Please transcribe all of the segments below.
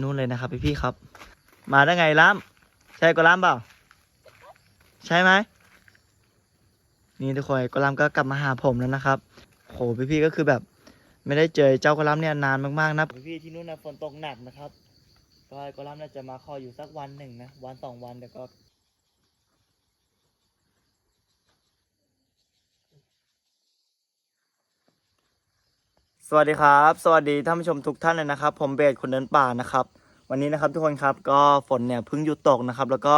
นู่นเลยนะครับพี่พี่ครับ มาได้ไงล้ำใช่กอล้ำเปล่า ใช่ไหมนี่ทุกคนกอล้ำก็กลับมาหาผมแล้วนะครับโหพี่พี่ก็คือแบบ ไม่ได้เจอเจ้ากอล้ำเนี่ยนานมากๆนะพี่พี่ที่นู่นนะฝนตกหนักนะครับ ก็กอล้ำน่าจะมาคอยอยู่สักวันหนึ่งนะวันสองวันเดี๋ยวก็ สวัสดีครับ สวัสดีท่านผู้ชมทุกท่านเลยนะครับ ผมเบสคนเดินป่านะครับ วันนี้นะครับทุกคนครับก็ฝนเนี่ยเพิ่งหยุดตกนะครับ แล้วก็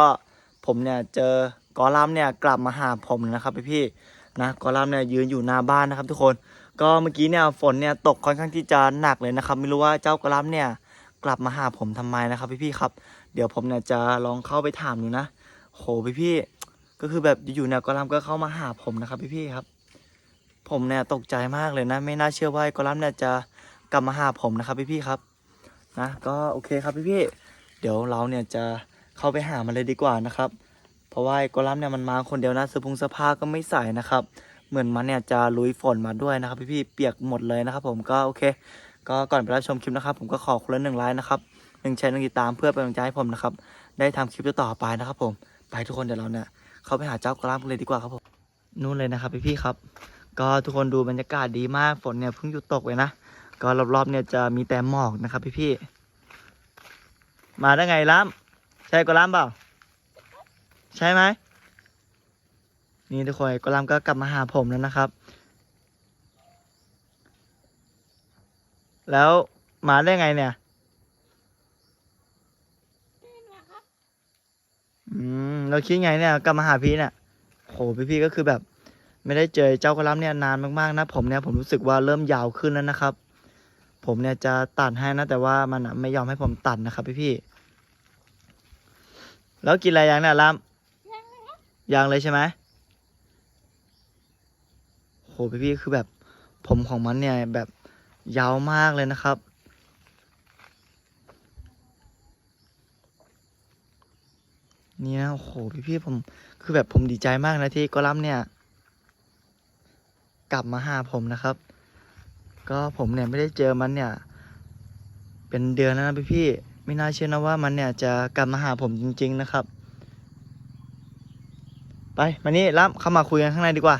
ผมเนี่ยเจอกอลัมเนี่ยกลับมาหาผมนะครับพี่พี่นะกอลัมเนี่ยยืนอยู่หน้าบ้านนะครับ ทุกคนก็เมื่อกี้เนี่ยฝนเนี่ยตกค่อนข้างที่จะหนักเลยนะครับ ไม่รู้ว่าเจ้ากอลัมเนี่ยกลับมาหาผมทำไมนะครับ พี่พี่ครับเดี๋ยวผมเนี่ยจะลองเข้าไปถามดูนะ โหพี่พี่ก็คือแบบอยู่ๆเนี่ยกอลัมก็เข้ามาหาผมนะครับ พี่พี่ครับ ผมเนี่ยตกใจมากเลยนะ ไม่น่าเชื่อว่าไอ้กอลัมเนี่ยจะกลับมาหาผมนะครับพี่ๆครับนะก็โอเคครับพี่ๆเดี๋ยวเราเนี่ยจะเข้าไปหามันเลยดีกว่านะครับ เพราะว่าไอ้กอลัมเนี่ยมันมาคนเดียวนะเสื้อผงเสื้อผ้าก็ไม่ใส่นะครับ เหมือนมันเนี่ยจะลุยฝนมาด้วยนะครับพี่ๆเปียกหมดเลยนะครับ ผมก็โอเค ก็ก่อนไปรับชมคลิปนะครับ ผมก็ขอคนละหนึ่งไลค์นะครับหนึ่งแชร์หนึ่งติดตามเพื่อเป็นกำลังใจให้ผมนะครับได้ทำคลิปต่อไปนะครับ ผมไปทุกคนเดี๋ยวเราเนี่ยเข้าไปหาเจ้ากอลัมกันเลยดีกว่าครับผมนู่นเลยนะครับพี่ๆครับ ก็ทุกคนดูบรรยากาศดีมากฝนเนี่ยเพิ่งหยุดตกเลยนะ ก็รอบๆเนี่ยจะมีแต่หมอกนะครับพี่ๆมาได้ไงล้ำใช่ก็ล้ำเปล่า ใช่ไหมนี่ทุกคนก็ล้ำก็กลับมาหาผมแล้วนะครับ แล้วมาได้ไงเนี่ยอืมเราคิดไงเนี่ยกลับมาหาพี่เนี่ยโหพี่ๆก็คือแบบ ไม่ได้เจอเจ้ากระลัมเนี่ยนานมากๆนะ ผมเนี่ยผมรู้สึกว่าเริ่มยาวขึ้นแล้วนะครับ ผมเนี่ยจะตัดให้นะ แต่ว่ามันไม่ยอมให้ผมตัดนะครับพี่ๆแล้วกินอะไรยังเนี่ยลัมยังเลยใช่ไหมโหพี่ๆคือแบบผมของมันเนี่ยแบบยาวมากเลยนะครับนี่นะโอ้โหพี่ผมคือแบบผมดีใจมากนะที่กอลัมเนี่ย กลับมาหาผมนะครับ ก็ผมเนี่ยไม่ได้เจอมันเนี่ย เป็นเดือนแล้วนะพี่พี่ไม่น่าเชื่อนะว่ามันเนี่ยจะกลับมาหาผมจริง ๆนะครับ ไปมานี่รับเข้ามาคุยกันข้างในดีกว่า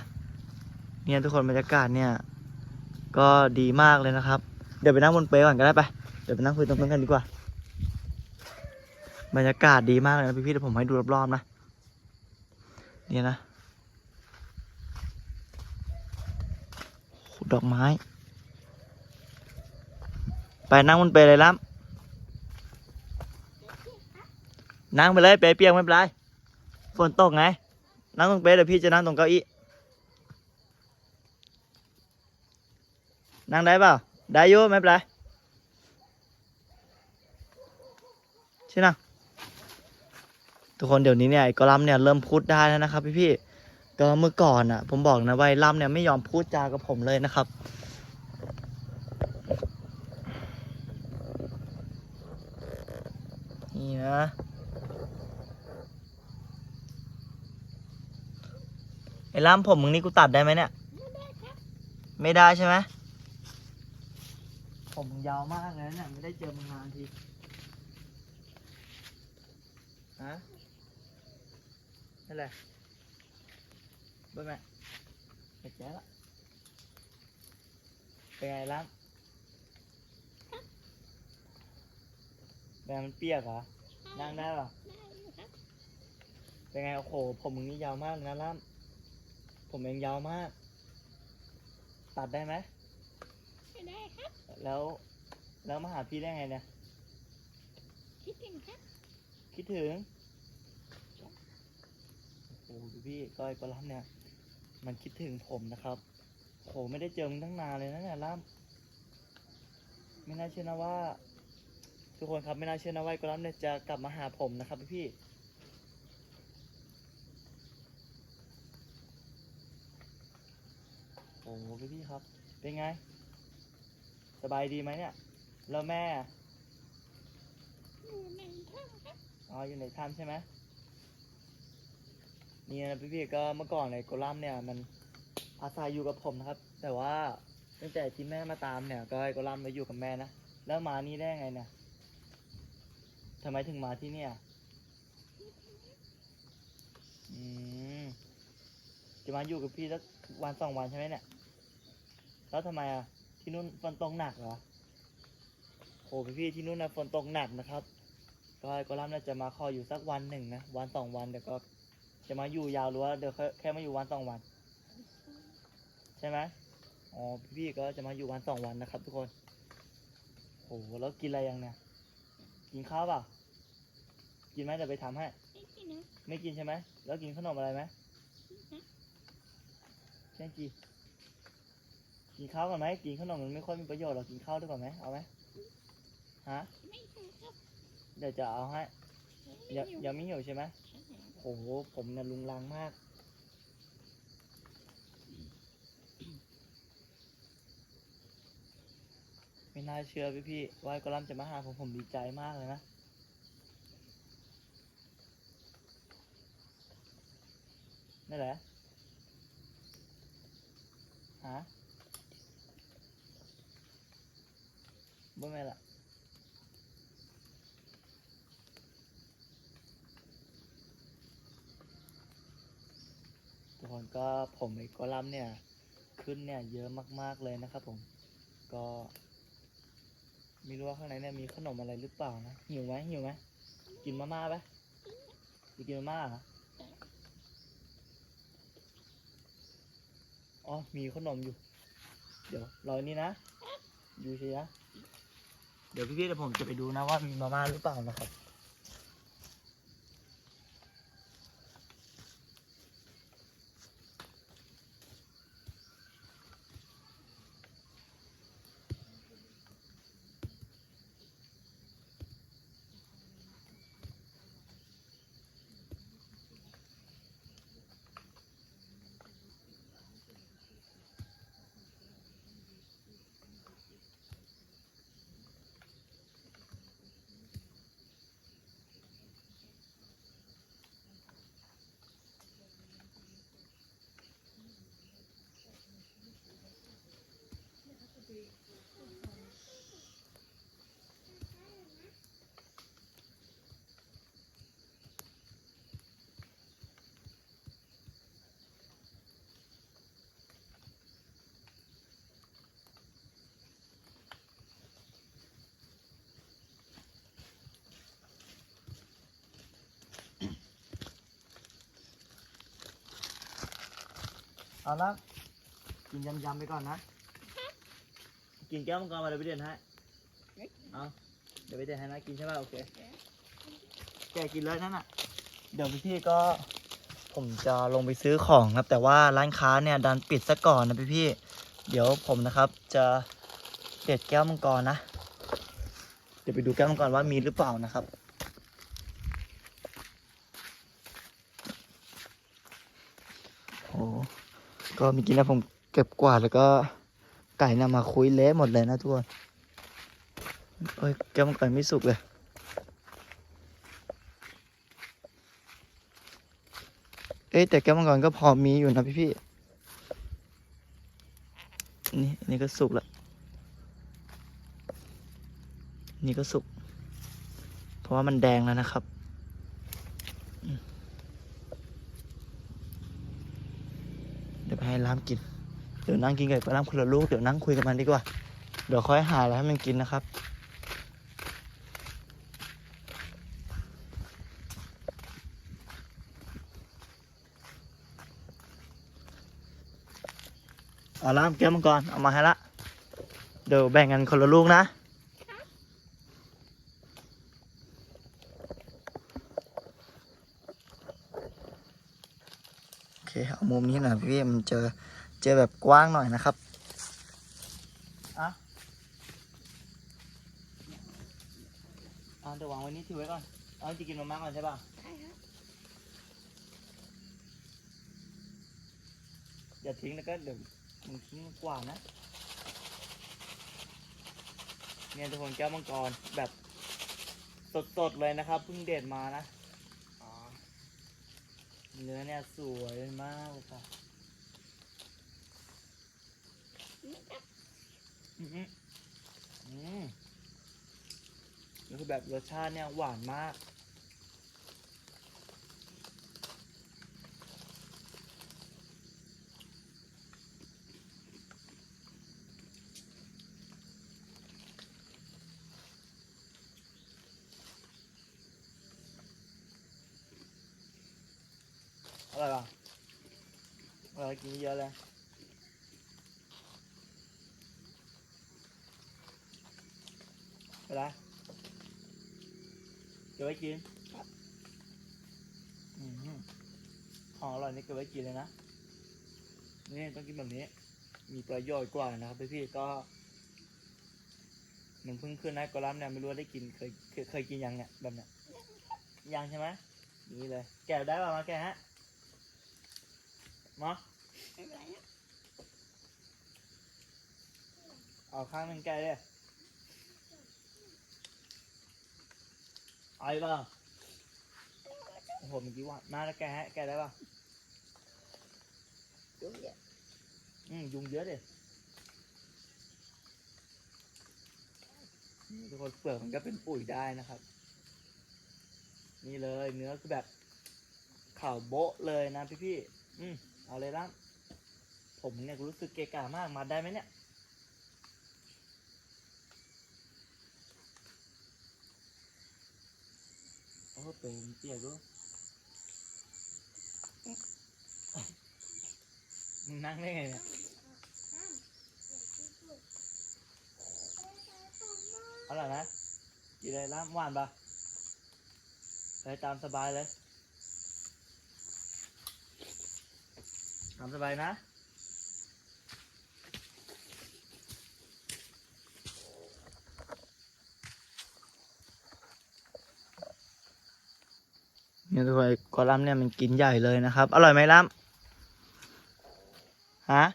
เนี่ยทุกคนบรรยากาศเนี่ย ก็ดีมากเลยนะครับ เดี๋ยวไปนั่งบนเปลก่อนก็ได้ไปเดี๋ยวไปนั่งคุยตรงนั้นกันดีกว่า บรรยากาศดีมากเลยนะพี่พี่เดี๋ยวผมให้ดูรอบๆนะเนี่ยนะ ดอกไม้ ไปนั่งบนเปเลยล้ำนั่งไปเลยเปเปียกไม่เป็นไรฝนตกไง นั่งตรงเปเดี๋ยวพี่จะนั่งตรงเก้าอี้นั่งได้เปล่า ได้อยุ่ไม่เป็นไรใช่นะทุกคนเดี๋ยวนี้เนี่ยไอ้กอลัมเนี่ยเริ่มพูดได้แล้วนะครับพี่พี่ ก็เมื่อก่อนอะ ผมบอกนะว่าไอ้ล่ำเนี่ยไม่ยอมพูดจากับผมเลยนะครับ นี่นะไอ้ล่ำผมมึงนี่กูตัดได้ไหมเนี่ย ไม่ได้ใช่ไหมผมยาวมากเลยนะเนี่ยไม่ได้เจอมึงนานทีฮะอะไร เบิ่งแม่เห็ดแย่ละเป็นไงล้างแบบมันเปียกเหรอ นั่งได้เหรอ เป็นไงโอ้โห ผมมึงนี่ยาวมากเลยนะล้ำผมเองยาวมาก ตัดได้ไหมไม่ได้ครับแล้ว แล้วมาหาพี่ได้ไงเนี่ย คิดถึงครับ คิดถึง โอ้โหดูพี่ก้อยก็ล้ำเนี่ย มันคิดถึงผมนะครับโหไม่ได้เจอมึงตั้งนานเลยนะเนี่ยล้ำไม่น่าเชื่อนะว่า ทุกคนครับไม่น่าเชื่อนะว่าไอ้กล้ำเนี่ยจะกลับมาหาผมนะครับพี่พี่โอ้โหพี่พี่ครับ เป็นไง สบายดีไหมเนี่ย แล้วแม่อยู่ในถ้ำครับอ๋ออยู่ในถ้ำใช่ไหม นี่นะพี่ๆก็เมื่อก่อนเลยโกลัมเนี่ยมันอาศัยอยู่กับผมนะครับ แต่ว่าตั้งแต่ที่แม่มาตามเนี่ยก็ให้โกลัมมาอยู่กับแม่นะแล้วมานี่ได้ไงเนี่ยำไมถึงมาที่เนี่ยอืมจะมาอยู่กับพี่สักวันสองวันใช่ไหมเนี่ย แล้วทำไมอะที่นู่นฝนตกหนักเหรอโอ้พี่พี่ที่นู่นนะฝนตกหนักนะครับ ก็ก็ร่ำน่าจะมาขออยู่สักวันหนึ่งนะวันสองวันเดี๋ยวก็ จะมาอยู่ยาวหรือว่าเดี๋ยวแค่แค่มาอยู่วันสองวัน ใช่ไหมอ๋อพี่พี่ๆก็จะมาอยู่วันสองวันนะครับ ทุกคนโอ้แล้วกินอะไรยังเนี่ยกินข้าวเปล่ากินไหมเดี๋ยวไปทำให้ ไม่กินนะไม่กินใช่ไหมแล้วกินขนมอะไรไหมแค่กินกินข้าวก่อนไหมกินขนมมันไม่ค่อยมีประโยชน์หรอกกินข้าวด้วยก่อนไหมเอาไหมฮะไม่ใช่ครับเดี๋ยวจะเอาให้ไม่ยังหิวยังไม่หิวใช่ไหม โอ้โหผมเนี่ยลุงลังมาก ไม่น่าเชื่อพี่พี่ว่าไอ้กอลัมจะมาหาผมผมดีใจมากเลยนะนี่นแหละฮะบ่แม่ละ คนก็ผมไอ้กอลัมเนี่ยขึ้นเนี่ยเยอะมากๆเลยนะครับผมก็ไม่รู้ว่าข้างในเนี่ยมีขนมอะไรหรือเปล่านะหิวไหมหิวไหมกินมาม่าไหมจะกินมาม่าเหรออ๋อมีขนมอยู่ เดี๋ยวรอนี่นะอยู่เชียเดี๋ยวพี่ๆเดี๋ยวผมจะไปดูนะว่ามีมาม่าหรือเปล่านะครับ เอาละกินยำๆไปก่อนนะ กินแก้วมังกรมาเดี๋ยวไปเด่นให้เอาเดี๋ยวไปเด่นให้นะกินใช่ป่ะโอเค แกกินเลยนั่นน่ะ เดี๋ยวพี่ๆก็ ผมจะลงไปซื้อของครับ แต่ว่าร้านค้าเนี่ยดันปิดซะก่อนนะพี่ๆเดี๋ยวผมนะครับจะเด็ดแก้วมังกรนะ เดี๋ยวไปดูแก้วมังกรว่ามีหรือเปล่านะครับ โอ้ ก็เมีกินนะผมเก็บกวาดแล้วก็ไก่นะมาคุยเละหมดเลยนะทุกคนเอ้ยแก้วมังกรไม่สุกเลยเอ้แต่แก้วมังกรก็พอมีอยู่นะพี่พี่ๆนี่นี่ก็สุกล้วนี่ก็สุก เพราะว่ามันแดงแล้วนะครับอืมเดี๋ยวไปให้ล้าม กิน เดี๋ยวนั่งกินกับล้ามคนละลูก เดี๋ยวนั่งคุยกับมันดีกว่า เดี๋ยวค่อยหาอะไรให้มันกินนะครับ เอาล่ามแก้วมังกรเอามาให้ละ เดี๋ยวแบ่งกันคนละลูกนะ โอเค เอามุมนี้หน่อยพี่ มันเจอเจอแบบกว้างหน่อยนะครับอะอะเดี๋ยววางไว้นี่ถือไว้ก่อน เอาจะกินมาม่าก่อนใช่ป่ะ ใช่ครับอย่าทิ้งแล้วก็เดี๋ยวมึงทิ้งกว่านะ เนี่ยทุกคนแก้วมังกรแบบสดๆเลยนะครับเพิ่งเด็ดมานะอ๋อเนื้อเนี่ยสวยมากเลยค่ะนี่ครับ อืมอืมนี่คือแบบรสชาติเนี่ยหวานมากอะไรบ้างอะไรกินเยอะเลยไปละเก็บ ไว้กินอืมของอร่อยนี่เก็บไว้กินเลยนะ นี่ต้องกินแบบนี้ มีประโยชน์กว่านะครับพี่ๆก็มันเพิ่งขึ้นนะกอลัมเนี่ยไม่รู้ว่าได้กินเคยเคยเคยกินยังเนี่ยแบบเนี้ยยังใช่ไหมนี่เลย แกะได้ป่ะมาแกะฮะมาอะไรนะเอาข้างหนึ่งแกะเลย เอาอีกเปล่าโอ้โหเมื่อกี้ว่ามาแล้วแกะฮะแกะได้ป่ะดูเยอะอืมยุงเยอะดินี่ทุกคนเปลือกมันก็เป็นปุ๋ยได้นะครับ นี่เลยเนื้อคือแบบขาวโบ๊ะเลยนะพี่พี่ๆอืมเอาเลยล่ะผมเนี่ยรู้สึกเกะกะมากมาได้ไหมเนี่ย โอ้เปรมเปียกด้วยมึงนั่งได้ไงเนี่ยอาล่ะไรนะกินอะไรล่ะหวานปะไปตามสบายเลย ตามสบายนะ นี่ยทุกคนไอ้กอลัมเนี่ยมันกินใหญ่เลยนะครับ อร่อยไหมลัมฮะ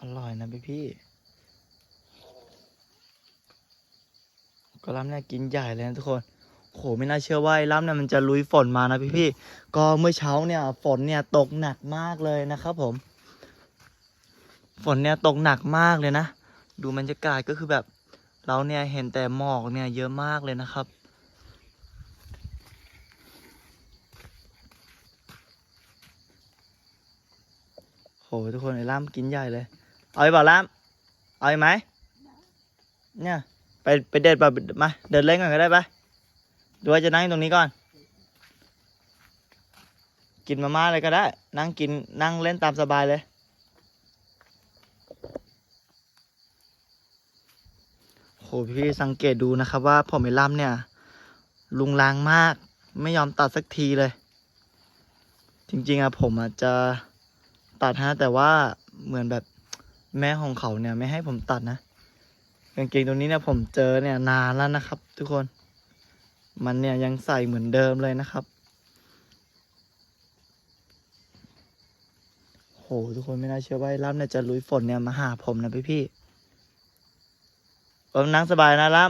อร่อยนะพี่พี่กอลัมเนี่ยกินใหญ่เลยนะทุกคนโหไม่น่าเชื่อว่าไอ้ลัมเนี่ยมันจะลุยฝนมานะพี่พี่ก็เมื่อเช้าเนี่ยฝนเนี่ยตกหนักมากเลยนะครับผม ฝนเนี่ยตกหนักมากเลยนะ ดูบรรยากาศก็คือแบบ เราเนี่ยเห็นแต่หมอกเนี่ยเยอะมากเลยนะครับ หทุกคนไอ้ล่ามกินใหญ่เลย เอาอีกเปล่าล่ามเอาอีกไหมเนี่ยไปไปเด็ดแบบมาเดินเล่นก่อนก็ได้ปะหรือว่าจะนั่งตรงนี้ก่อน กินมาม่าเลยก็ได้ นั่งกินนั่งเล่นตามสบายเลย โหพี่สังเกตดูนะครับว่าผมไอ้ล่ำเนี่ย ลุงลางมาก ไม่ยอมตัดสักทีเลย จริงๆอะผมอะจะ ตัดฮะ แต่ว่าเหมือนแบบแม่ของเขาเนี่ย ไม่ให้ผมตัดนะกางเกงตัวนี้เนี่ยผมเจอเนี่ยนานแล้วนะครับ ทุกคน มันเนี่ยยังใส่เหมือนเดิมเลยนะครับโหทุกคนไม่น่าเชื่อว่าไอ้ล่ำเนี่ยจะลุยฝนเนี่ยมาหาผมนะพี่พี่ๆเออนั่งสบายนะล่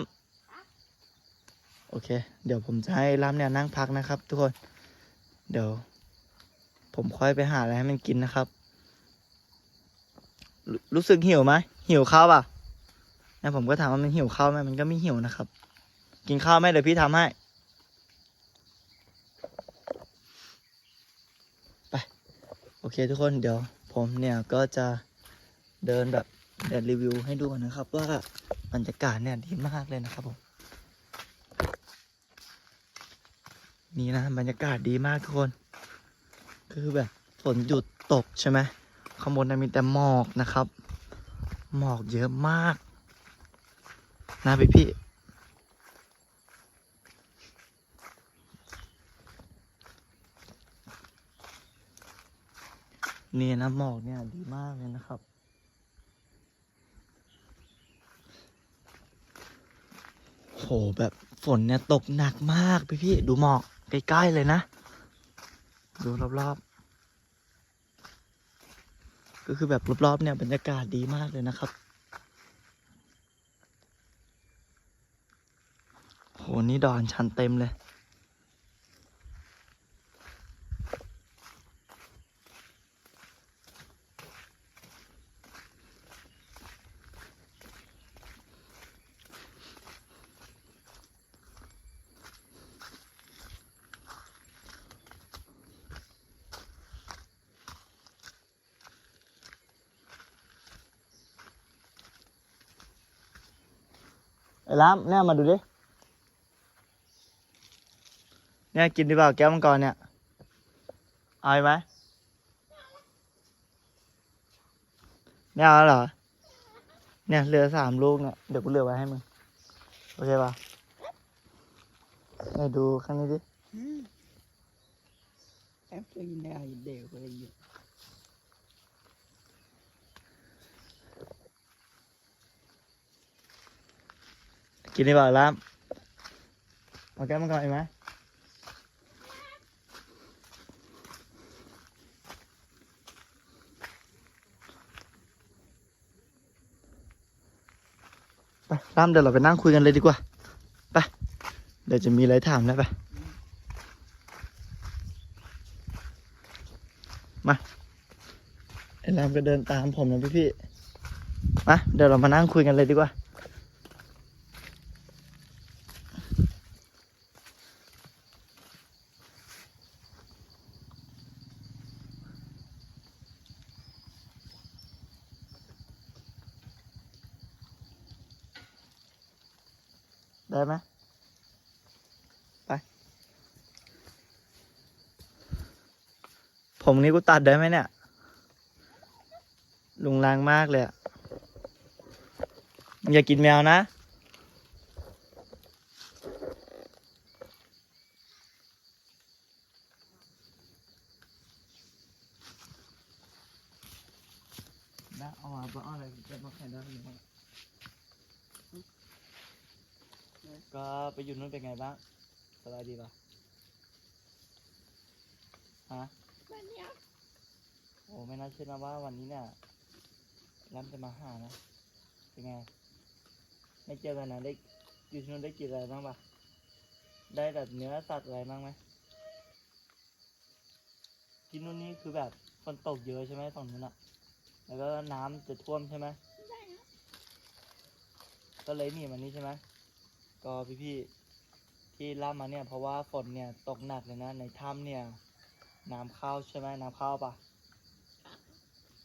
ำโอเค เดี๋ยวผมจะให้ล่ำเนี่ยนั่งพักนะครับ ทุกคน เดี๋ยว ผมค่อยไปหาอะไรให้มันกินนะครับ รู้สึกหิวไหมหิวข้าวป่ะนะผมก็ถามว่ามันหิวข้าวไหมมันก็ไม่หิวนะครับ กินข้าวไหมเดี๋ยวพี่ทำให้ไปโอเคทุกคนเดี๋ยว ผมเนี่ยก็จะเดินแบบเดินรีวิวให้ดูนะครับ ว่าบรรยากาศเนี่ยดีมากเลยนะครับผมนี่นะบรรยากาศดีมากทุกคน คือแบบฝนหยุดตกใช่ไหม ข้างบนนะมีแต่หมอกนะครับ หมอกเยอะมาก นะพี่พี่นี่นะหมอกเนี่ยดีมากเลยนะครับ โหแบบฝนเนี่ยตกหนักมากพี่พี่ดูหมอกใกล้ๆเลยนะ ดูรอบๆ ก็คือแบบรอบๆเนี่ยบรรยากาศดีมากเลยนะครับโหนี่ดอนชันเต็มเลย ล้ามเนี่ยมาดูดิเนี่ยกินดีเปล่าแก้วมังกรเนี่ยเอาไหมไม่เอาเหรอ เนี่ยเหลือสามลูกเนี่ยเดี๋ยวกูเหลือไว้ให้มึงโอเคป่ะไหนดูข้างนี้ดิ em tôi nhìn này đều có gì กินดีเปล่าล้ามเอาแก้มังกรอีกไหมไปล้ามเดี๋ยวเราไปนั่งคุยกันเลยดีกว่า ไป เดี๋ยวจะมีอะไรถามแล้วไป มาไอ้ล้ามก็เดินตามผมนะพี่พี่ๆมา เดี๋ยวเรามานั่งคุยกันเลยดีกว่า ได้ไหมไป ผม นี้กูตัดได้ไหมเนี่ย ลุงลางมากเลยอะมึงอย่ากินแมวนะนะเอามาเอาอะไรจะมาแข่งได้ไหมก็ไปอยู่นู้นเป็นไงบ้างสบายดีปะฮะ วันเนี้ยโอ้ไม่น่าเชื่อนะว่าวันนี้เนี่ยรัมจะมาหานะ เป็นไง ไม่เจอกันนะได้อยู่ที่นู้นได้กินอะไรบ้างปะได้แบบเนื้อสัตว์อะไรบ้างไหมที่นู้นนี่คือแบบฝนตกเยอะใช่ไหมฝั่งนู้นอะแล้วก็น้ำจะท่วมใช่ไหมได้นะก็เลยหนีมานี่ใช่ไหมก็พี่ๆที่ล่ามาเนี่ยเพราะว่าฝนเนี่ยตกหนักเลยนะในถ้ำเนี่ย น้ำเข้าใช่ไหมน้ำเข้าปะ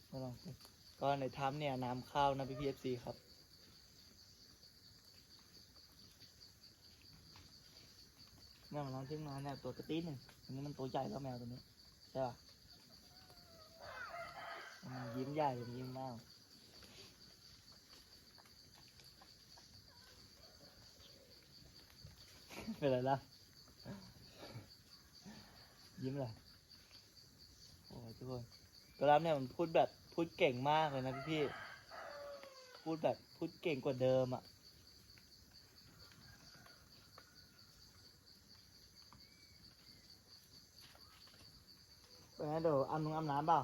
ไม่ลองสิก็ในถ้ำเนี่ยน้ำเข้านะพี่พีเอฟซีครับ แมวน้ำที่มาเนี่ยตัวกระตี้หนึ่งอันนี้มันตัวใหญ่แล้วแมวตัวนี้ใช่ปะมันยิ้มใหญ่มันยิ้มมากเป็นไรล่ะยิ้มเลย โอ้ยทุกคนกราฟเนี่ยมันพูดแบบพูดเก่งมากเลยนะพี่ พูดแบบพูดเก่งกว่าเดิมอะไปเดี๋ยวอาบน้ำอาบน้ำเปล่า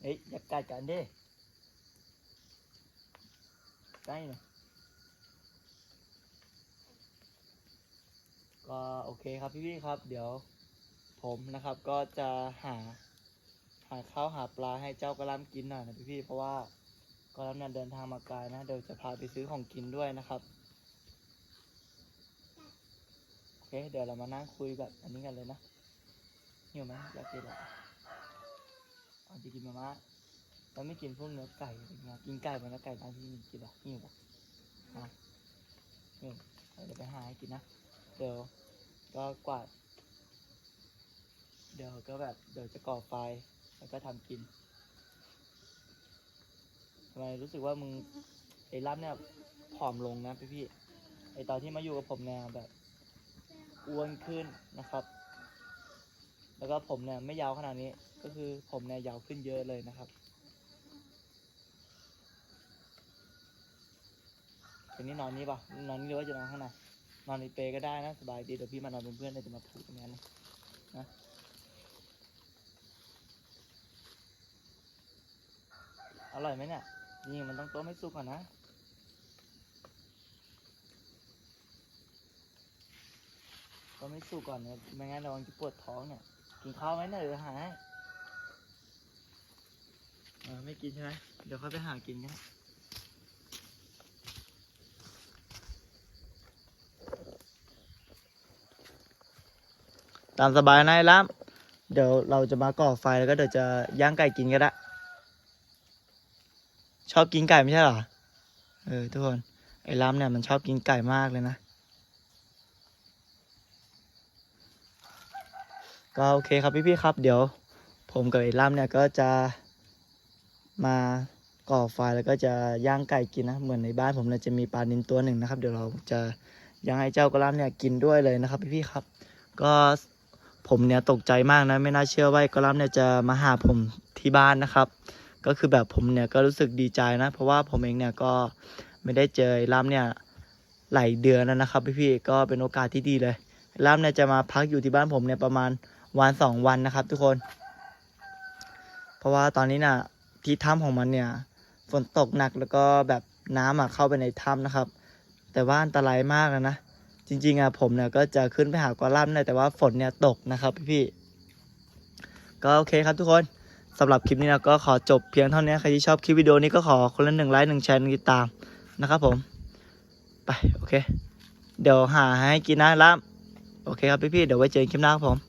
เฮ้ยอย่ากัดกันดิใกล้หน่อย ก็โอเคครับพี่ๆครับ เดี๋ยวผมนะครับก็จะหาหาข้าวหาปลาให้เจ้ากระลำกินหน่อยนะพี่ๆเพราะว่ากระลำเนี่ยเดินทางมาไกลนะเดี๋ยวจะพาไปซื้อของกินด้วยนะครับโอเคเดี๋ยวเรามานั่งคุยแบบอันนี้กันเลยนะหิวไหมอยากกินอะไรอ๋อจะกินมาม่าเราไม่กินพวกเนื้อไก่อะไรเงี้ยกินไก่มันแล้วไก่บางที่มีกินหรอหิวปะหิวเดี๋ยวไปหาให้กินนะ เดี๋ยวก็กวาด เดี๋ยวก็แบบเดี๋ยวจะก่อไฟแล้วก็ทำกินทำไมรู้สึกว่ามึงไอ้รับเนี่ยผอมลงนะพี่พี่ๆไอ้ตอนที่มาอยู่กับผมเนี่ยแบบอ้วนขึ้นนะครับ แล้วก็ผมเนี่ยไม่ยาวขนาดนี้ก็คือผมเนี่ยยาวขึ้นเยอะเลยนะครับ คืนนี้นอนนี่ปะนอนนี่หรือว่าจะนอนข้างใน นอนในเปก็ได้นะ สบายดีเดี๋ยวพี่มานอนเป็นเพื่อนเลยจะมาพูดอย่างนั้นนะนะอร่อยไหมเนี่ยนี่มันต้องต้มให้สุกก่อนนะต้มให้สุกก่อนเนี่ยไม่งั้นระวังจะปวดท้องเนี่ยกินข้าวไหมเนี่ยเดี๋ยวหาให้เออไม่กินใช่ไหมเดี๋ยวค่อยไปหากินกัน ตามสบายนายล้ำเดี๋ยวเราจะมาก่อไฟแล้วก็เดี๋ยวจะย่างไก่กินก็ได้ชอบกินไก่ไม่ใช่หรอ เออทุกคน ไอ้ล้ำเนี่ยมันชอบกินไก่มากเลยนะ ก็โอเคครับพี่ๆครับ เดี๋ยว ผมกับไอ้ล้ำเนี่ยก็จะมาก่อไฟแล้วก็จะย่างไก่กินนะ เหมือนในบ้านผมเนี่ยจะมีปลานินตัวหนึ่งนะครับ เดี๋ยวเราจะย่างให้เจ้ากระล้ำเนี่ยกินด้วยเลยนะครับพี่ๆครับ ก็ ผมเนี่ยตกใจมากนะไม่น่าเชื่อว่าไอ้กระล้ำเนี่ยจะมาหาผมที่บ้านนะครับ ก็คือแบบผมเนี่ยก็รู้สึกดีใจนะ เพราะว่าผมเองเนี่ยก็ไม่ได้เจอลำเนี่ยหลายเดือนแล้วนะครับพี่ๆก็เป็นโอกาสที่ดีเลยลำเนี่ยจะมาพักอยู่ที่บ้านผมเนี่ยประมาณวันสองวันนะครับ ทุกคน เพราะว่าตอนนี้น่ะที่ถ้ำของมันเนี่ยฝนตกหนักแล้วก็แบบน้ำอะเข้าไปในถ้ำนะครับ แต่ว่าอันตรายมากอะนะ จริงๆอะผมเนี่ยก็จะขึ้นไปหากวาล่ำเนี่ยแต่ว่าฝนเนี่ยตกนะครับพี่ๆก็โอเคครับทุกคนสำหรับคลิปนี้นะก็ขอจบเพียงเท่านี้ใครที่ชอบคลิปวิดีโอนี้ก็ขอคนละหนึ่งไลค์หนึ่งแชร์หนึ่งติดตามนะครับผม ไป โอเค เดี๋ยวหาให้กินนะล่ำโอเคครับพี่ๆเดี๋ยวไว้เจอกันคลิปหน้าครับผม